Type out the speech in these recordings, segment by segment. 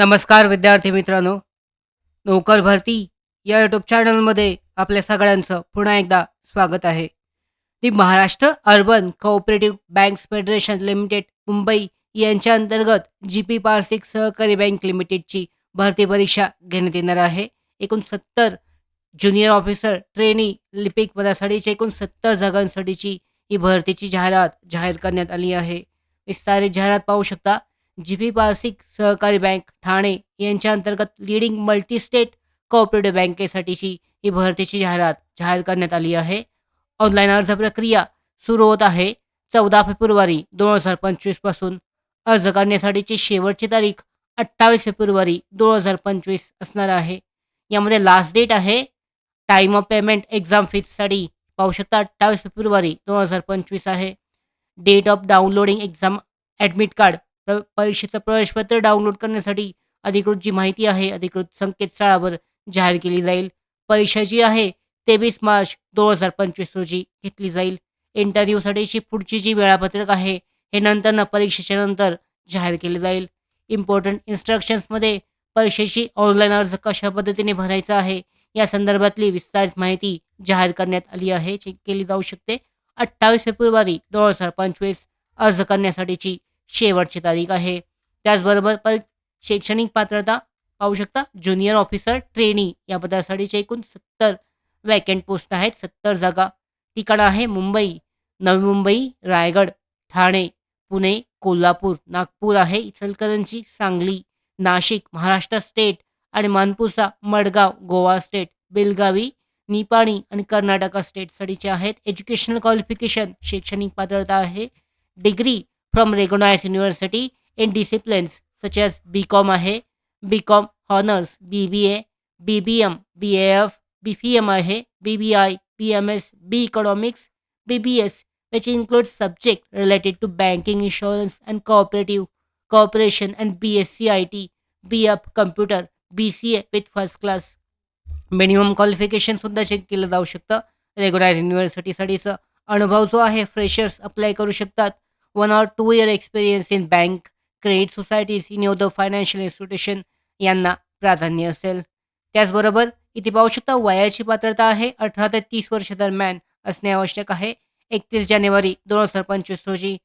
नमस्कार विद्यार्थी मित्रांनो. नोकर भरती या यूट्यूब चॅनलमध्ये आपल्या सगळ्यांचं पुन्हा एकदा स्वागत आहे. The Maharashtra urban cooperative banks federation limited Mumbai यांच्या अंतर्गत जी पी पार्सिक सहकारी बँक लिमिटेडची भरती परीक्षा घेण्यात येणार आहे. एकूण सत्तर ज्युनियर ऑफिसर ट्रेनी लिपिक पदासाठीची एकूण सत्तर जागांसाठीची ही भरतीची जाहिरात जाहीर करण्यात आली आहे. विस्तारित जाहिरात पाहू शकता. जी पी पार्सिक सहकारी बँक ठाणे यांच्या अंतर्गत लिडिंग मल्टी स्टेट कोऑपरेटिव्ह बँकेसाठीची ही भरतीची जाहिरात जाहीर करण्यात आली आहे. ऑनलाईन अर्ज प्रक्रिया सुरू होत आहे. चौदा फेब्रुवारी दोन हजार पंचवीसपासून अर्ज करण्यासाठीची शेवटची तारीख अठ्ठावीस फेब्रुवारी दोन हजार पंचवीस असणार आहे. यामध्ये लास्ट डेट आहे. टाईम ऑफ पेमेंट एक्झाम फीजसाठी पाहू शकता अठ्ठावीस फेब्रुवारी दोन हजार पंचवीस आहे. Date of downloading exam admit card प्र परीक्षेचं प्रवेशपत्र डाउनलोड करण्यासाठी अधिकृत जी माहिती आहे अधिकृत संकेतस्थळावर जाहीर केली जाईल. परीक्षा जी आहे तेवीस मार्च दोन हजार पंचवीस रोजी घेतली जाईल. इंटरव्ह्यूसाठीची पुढची जी वेळापत्रक आहे हे नंतर परीक्षेच्या नंतर जाहीर केले जाईल. इम्पॉर्टंट इन्स्ट्रक्शन्समध्ये परीक्षेची ऑनलाईन अर्ज कशा पद्धतीने भरायचा आहे या संदर्भातली विस्तारित माहिती जाहीर करण्यात आली आहे जी केली जाऊ शकते. अठ्ठावीस फेब्रुवारी दोन हजार पंचवीस अर्ज करण्यासाठीची शेवटची तारीख आहे. त्याचबरोबर पर शैक्षणिक पात्रता पाहू शकता. ज्युनियर ऑफिसर ट्रेनी या पदासाठीचे एकूण सत्तर वॅकंट पोस्ट आहेत. सत्तर जागा. ठिकाणं आहे मुंबई नवी मुंबई रायगड ठाणे पुणे कोल्हापूर नागपूर आहे. इचलकरंजी सांगली नाशिक महाराष्ट्र स्टेट आणि मानपुसा मडगाव गोवा स्टेट बेलगावी निपाणी आणि कर्नाटका स्टेटसाठीचे आहेत. एज्युकेशनल क्वालिफिकेशन शैक्षणिक पात्रता आहे. Degree from recognise university in disciplines such as B com आहे B com honours B B A B B M B A F B C M आहे B B I B M S B economics B B S वेचे include subject related to banking which and subject cooperation and B S C I T B F IT, B C A with first class minimum qualification सुद्धा check केलं जाऊ शकतं. Regular युनिव्हर्सिटीसाठीचं अनुभव जो आहे freshers apply करू शकतात. One or two year experience in bank credit societies in the financial institution यांना प्राधान्य असेल. त्याचबरोबर इथे पाहू शकता वयाची पात्रता आहे अठरा ते तीस वर्ष दरम्यान असणे आवश्यक आहे. एकतीस जानेवारी दोन हजार पंचवीस रोजी.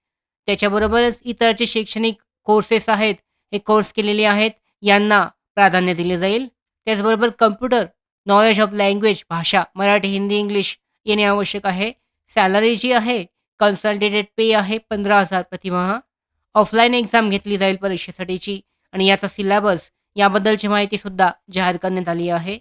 त्याच्याबरोबरच इतर जे शैक्षणिक कोर्सेस आहेत हे कोर्स केलेले आहेत यांना प्राधान्य दिले जाईल. त्याचबरोबर कम्प्युटर नॉलेज ऑफ लँग्वेज भाषा मराठी हिंदी इंग्लिश येणे आवश्यक आहे. सॅलरी जी आहे कन्सल्टेटेड पे आहे पंधरा हजार प्रतिमाह ऑफलाईन एक्झाम घेतली जाईल परीक्षेसाठीची आणि याचा सिलेबस याबद्दलची माहितीसुद्धा जाहीर करण्यात आली आहे.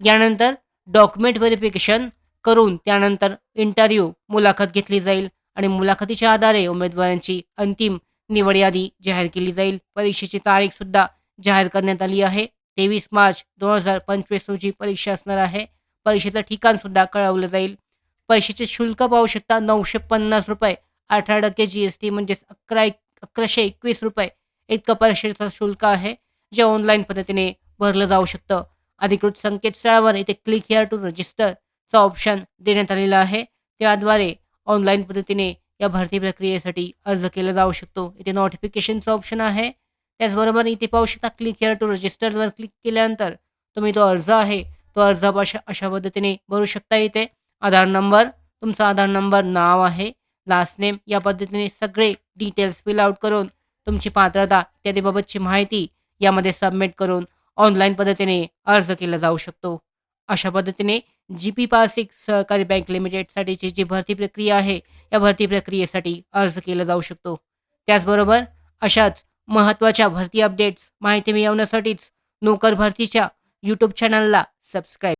यानंतर डॉक्युमेंट व्हेरिफिकेशन करून त्यानंतर इंटरव्ह्यू मुलाखत घेतली जाईल आणि मुलाखतीच्या आधारे उमेदवारांची अंतिम निवड यादी जाहीर केली जाईल. परीक्षेची तारीखसुद्धा जाहीर करण्यात आली आहे. तेवीस मार्च दोन हजार पंचवीस रोजी परीक्षा असणार आहे. परीक्षेचं ठिकाणसुद्धा कळवलं जाईल. पैशाचे शुल्क पाहू शकता नऊशे पन्नास रुपये. अठरा टक्के जी एस टी म्हणजेच अकरा एक अकराशे एकवीस रुपये. इतकं परीक्षेचं शुल्क आहे जे ऑनलाईन पद्धतीने भरलं जाऊ शकतं. अधिकृत संकेतस्थळावर इथे क्लिक हिअर टू रजिस्टरचा ऑप्शन देण्यात आलेला आहे. त्याद्वारे ऑनलाईन पद्धतीने या भरती प्रक्रियेसाठी अर्ज केला जाऊ शकतो. इथे नोटिफिकेशनचं ऑप्शन आहे. त्याचबरोबर इथे पाहू शकता क्लिक हिअर टू रजिस्टरवर क्लिक केल्यानंतर तुम्ही तो अर्ज आहे तो अर्ज अशा अशा पद्धतीने भरू शकता इथे. आधार नंबर तुमचा आधार नंबर नाव आहे लास्ट नेम या पद्धतीने सगळे डिटेल्स फिल आउट करून तुमची पात्रता इत्यादीबाबतची माहिती यामध्ये सबमिट करून ऑनलाईन पद्धतीने अर्ज केला जाऊ शकतो. अशा पद्धतीने जी पी पार्सिक सहकारी बँक लिमिटेडसाठीची जी भरती प्रक्रिया आहे या भरती प्रक्रियेसाठी अर्ज केला जाऊ शकतो. त्याचबरोबर अशाच महत्त्वाच्या भरती अपडेट्स माहिती मिळवण्यासाठीच नोकर भरतीच्या यूट्यूब चॅनलला सबस्क्राईब